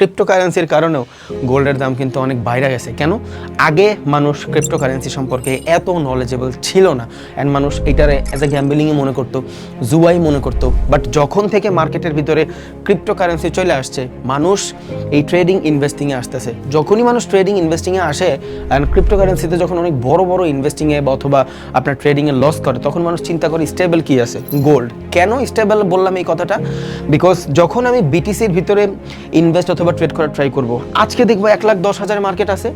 ক্রিপ্টোকারেন্সির কারণেও গোল্ডের দাম কিন্তু অনেক বাইরে গেছে। কেন? আগে মানুষ ক্রিপ্টোকারেন্সি সম্পর্কে এত নলেজেবল ছিল না। অ্যান্ড মানুষ এটারে অ্যাজ এ গ্যাম্বলিংই মনে করতো, জুয়াই মনে করতো। বাট যখন থেকে মার্কেটের ভিতরে ক্রিপ্টোকারেন্সি চলে আসছে, মানুষ এই ট্রেডিং ইনভেস্টিংয়ে আসতেছে। যখনই মানুষ ট্রেডিং ইনভেস্টিংয়ে আসে অ্যান্ড ক্রিপ্টোকারেন্সিতে যখন অনেক বড় বড় ইনভেস্টিংয়ে বা অথবা আপনার ট্রেডিংয়ে লস করে, তখন মানুষ চিন্তা করে স্টেবল কি আছে? গোল্ড কেন স্টেবল বললাম এই কথাটা? বিকজ যখন আমি বিটিসির ভিতরে ইনভেস্ট অথবা ট্রেড করার ট্রাই করব। আজকে দেখব এক লাখ দশ হাজার মার্কেট আছে,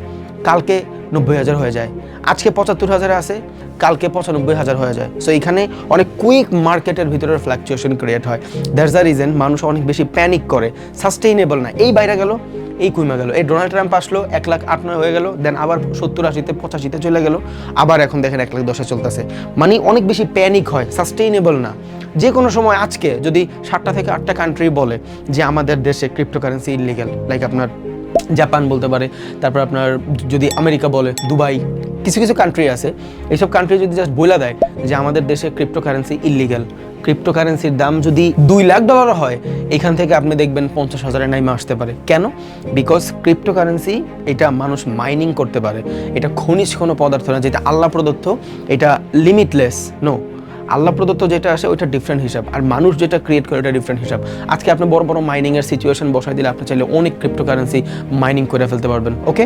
কালকে নব্বই হাজার হয়ে যায়। আজকে পঁচাত্তর হাজার আছে, কালকে পঁচানব্বই হাজার হয়ে যায়। সো এখানে অনেক কুইক মার্কেটের ভিতরে ফ্ল্যাকচুয়েশন ক্রিয়েট হয়। দ্যাটস দ্য রিজন মানুষ অনেক বেশি প্যানিক করে। সাস্টেইনেবল না। এই বাইরে গেল, এই কমে গেল। এই ডোনাল্ড ট্রাম্প আসলো, এক লাখ আট নয় হয়ে গেল দেন আবার সত্তর আশিতে, পঁচাশিতে চলে গেল। আবার এখন দেখেন এক লাখ দশে চলতেছে। মানে অনেক বেশি প্যানিক হয়। সাস্টেইনেবল না। যে কোনো সময় আজকে যদি সাতটা থেকে আটটা কান্ট্রি বলে যে আমাদের দেশে ক্রিপ্টোকারেন্সি ইলিগাল লাইক আপনার জাপান বলতে পারে, তারপর আপনার যদি আমেরিকা বলে, দুবাই, কিছু কিছু কান্ট্রি আছে এইসব কান্ট্রি যদি জাস্ট বলে দেয় যে আমাদের দেশে ক্রিপ্টোকারেন্সি ইলিগাল ক্রিপ্টোকারেন্সির দাম যদি দুই লাখ ডলার হয়, এখান থেকে আপনি দেখবেন পঞ্চাশ হাজারের নাইমে আসতে পারে। কেন? বিকজ ক্রিপ্টোকারেন্সি এটা মানুষ মাইনিং করতে পারে। এটা খনিজ কোনো পদার্থ না, যেটা আল্লাহ প্রদত্ত, এটা লিমিটলেস নো আল্লাহ প্রদত্ত যেটা আসে, ওইটা ডিফারেন্ট হিসাব। আর মানুষ যেটা ক্রিয়েট করে ওটা ডিফারেন্ট হিসাব। আজকে আপনি বড় বড় মাইনিংয়ের সিচুয়েশন বসাই দিলে আপনি চাইলে অনেক ক্রিপ্টোকারেন্সি মাইনিং করে ফেলতে পারবেন ওকে